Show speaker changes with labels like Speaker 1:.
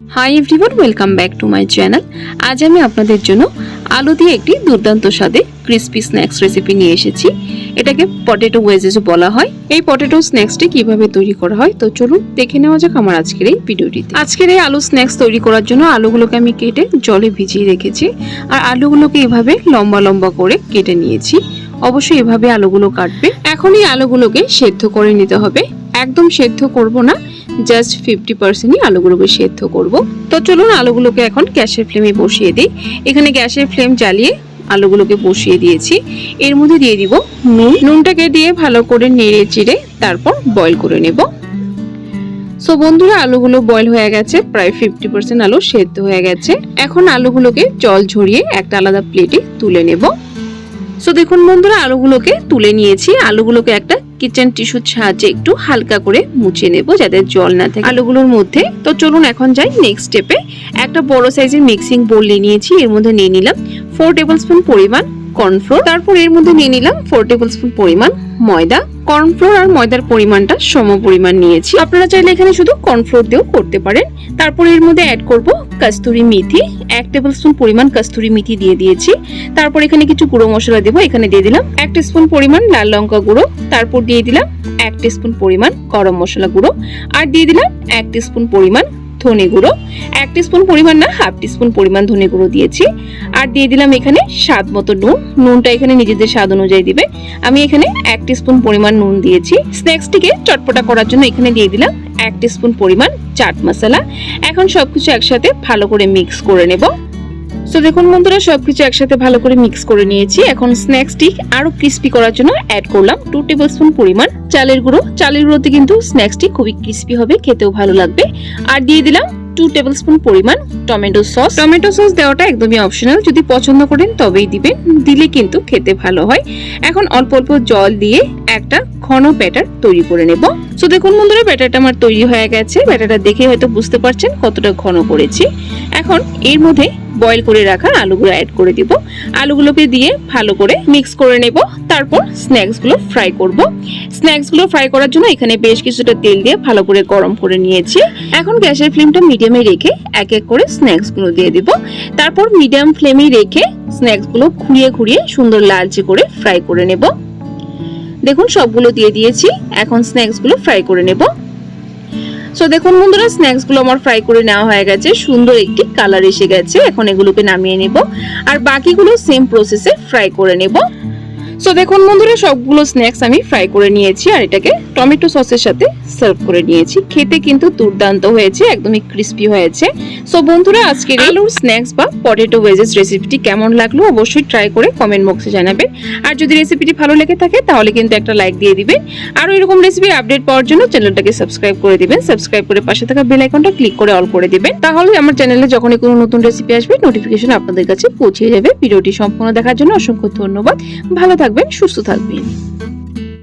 Speaker 1: Hi everyone welcome back to my channel আজ আমি আপনাদের জন্য আলু দিয়ে একটি দুর্দান্ত স্বাদে ক্রিস্পি স্ন্যাক্স রেসিপি নিয়ে এসেছি। এটাকে পটেটো ওয়েজেসও বলা হয়। এই পটেটো স্ন্যাক্সটি কীভাবে তৈরি করা হয়? তো চলুন দেখে নেওয়া যাক আমার আজকের এই ভিডিওটিতে। আজকের এই আলু স্ন্যাক্স তৈরি করার জন্য আলুগুলোকে আমি কেটে জলে ভিজিয়ে রেখেছি। আর আলুগুলোকে এভাবে লম্বা লম্বা করে কেটে নিয়েছি। অবশ্যই এভাবে আলুগুলো কাটবে। এখন এই আলুগুলোকে সেদ্ধ করে নিতে হবে। একদম সেদ্ধ করব না। জাস্ট ফিফটি পার্সেন্টই আলুগুলোকে সেদ্ধ করব। তো চলুন আলুগুলোকে এখন গ্যাসের ফ্লেমে বসিয়ে দিই। এখানে গ্যাসের ফ্লেম জ্বালিয়ে আলুগুলোকে বসিয়ে দিয়েছি। এর মধ্যে দিয়ে দিব নুন। নুনটাকে দিয়ে ভালো করে নেড়ে চিড়ে তারপর বয়ল করে নেব। সো বন্ধুরা, আলুগুলো বয়ল হয়ে গেছে। প্রায় ফিফটি পার্সেন্ট আলু সেদ্ধ হয়ে গেছে। এখন আলুগুলোকে জল ঝরিয়ে একটা আলাদা প্লেটে তুলে নেব। সো দেখুন বন্ধুরা, আলুগুলোকে তুলে নিয়েছি। আলুগুলোকে একটা কিচেন টিস্যুর সাহায্যে একটু হালকা করে মুছে নেব যাতে জল না থাকে। আলুগুলোর মধ্যে, তো চলুন এখন যাই নেক্সট স্টেপে একটা বড় সাইজের মিক্সিং বোল নিয়ে নিয়েছি, এর মধ্যে নিয়ে নিলাম ফোর টেবিল স্পুন পরিমাণ কর্নফ্লোর। তারপর এর মধ্যে নিয়ে নিলাম ফোর টেবিল স্পুন পরিমাণ ময়দা। কর্নফ্লোর আর ময়দার পরিমাণটা সম পরিমাণ নিয়েছি। আপনারা চাইলে এখানে শুধু কর্নফ্লোর দিয়েও করতে পারেন। তারপর এর মধ্যে অ্যাড করব কাস্তুরি মেথি। এক টেবিল স্পুন পরিমাণ কাস্তুরি মেথি দিয়ে দিয়েছি। তারপর এখানে কিছু গুঁড়ো মশলা দেবো। এখানে দিয়ে দিলাম এক স্পুন পরিমাণ লাল লঙ্কা গুঁড়ো। তারপর দিয়ে দিলাম এক স্পুন পরিমাণ গরম মশলা গুঁড়ো। আর দিয়ে দিলাম এক স্পুন পরিমাণ ধনে গুঁড়ো, এক স্পুন পরিমাণ না হাফ স্পুন পরিমাণ ধনে গুঁড়ো দিয়েছি। আর দিয়ে দিলাম এখানে স্বাদ মতো নুন। নুনটা এখানে নিজেদের স্বাদ অনুযায়ী দিবে। আমি এখানে এক স্পুন পরিমাণ নুন দিয়েছি। স্ন্যাক্সটিকে চটপটা করার জন্য এখানে দিয়ে দিলাম এক স্পুন পরিমাণ চাট মশলা। এখন সবকিছু একসাথে ভালো করে মিক্স করে নেব। সো দেখুন বন্ধুরা, সবকিছু একসাথে ভালো করে মিক্স করে নিয়েছি। এখন স্ন্যাক্সটি আরও ক্রিস্পি করার জন্য অ্যাড করলাম। টু টেবিল স্পুন পরিমাণ চালের গুঁড়ো। চালের গুঁড়োতে কিন্তু স্ন্যাক্সটি খুবই ক্রিস্পি হবে, খেতেও ভালো লাগবে। আর দিয়ে দিলাম টু টেবিল স্পুন পরিমাণ টমেটো সস টমেটো সস দেওয়াটা একদমই অপশনাল যদি পছন্দ করেন তবেই দিবেন। দিলে কিন্তু খেতে ভালো হয়। এখন অল্প অল্প জল দিয়ে একটা ঘন ব্যাটার তৈরি করে নেব। সো দেখুন বন্ধুরা ব্যাটারটা আমার তৈরি হয়ে গেছে। ব্যাটারটা দেখে হয়তো বুঝতে পারছেন কতটা ঘন করেছি। এখন এর মধ্যে বয়েল করে রাখা আলুগুলো অ্যাড করে দিব। আলুগুলোকে দিয়ে ভালো করে মিক্স করে নেব। তারপর স্ন্যাক্সগুলো ফ্রাই করব। স্ন্যাক্সগুলো ফ্রাই করার জন্য এখানে বেশ কিছুটা তেল দিয়ে ভালো করে গরম করে নিয়েছি। এখন গ্যাসের ফ্লেমটা মিডিয়ামে রেখে এক এক করে স্ন্যাক্সগুলো দিয়ে দিব। তারপর মিডিয়াম ফ্লেমে রেখে স্ন্যাক্সগুলো ঘুরিয়ে ঘুরিয়ে সুন্দর লালচে করে ফ্রাই করে নেব। দেখুন সবগুলো দিয়ে দিয়েছি। এখন স্ন্যাক্সগুলো ফ্রাই করে নেব। সো দেখুন বন্ধুরা স্ন্যাক্সগুলো আমার ফ্রাই করে নেওয়া হয়ে গেছে। সুন্দর একটি কালার এসে গেছে। এখন এগুলোকে নামিয়ে নেব। আর বাকিগুলো সেম প্রসেসে ফ্রাই করে নেব। সো দেখুন বন্ধুরা, সবগুলো স্ন্যাক্স আমি ফ্রাই করে নিয়েছি। আর এটাকে টমেটো সসের সাথে সার্ভ করে নিয়েছি। খেতে কিন্তু দুর্দান্ত হয়েছে একদমই ক্রিস্পি হয়েছে। সো বন্ধুরা আজকে আলুর স্ন্যাক্স বা পটেটো ওয়েজেস রেসিপিটি কেমন লাগল অবশ্যই ট্রাই করে কমেন্ট বক্সে জানাবেন। আর যদি রেসিপিটি ভালো লেগে থাকে তাহলে কিন্তু একটা লাইক দিয়ে দিবেন। আর এরকম রেসিপি আপডেট পাওয়ার জন্য চ্যানেলটাকে সাবস্ক্রাইব করে দিবেন। সাবস্ক্রাইব করে পাশে থাকা বেল আইকনটা ক্লিক করে অল করে দিবেন। তাহলে আমার চ্যানেলে যখনই কোনো নতুন রেসিপি আসবে নোটিফিকেশন আপনাদের কাছে পৌঁছে যাবে। ভিডিওটি সম্পূর্ণ দেখার জন্য অসংখ্য ধন্যবাদ। ভালো থাকবেন সুস্থ থাকবেন।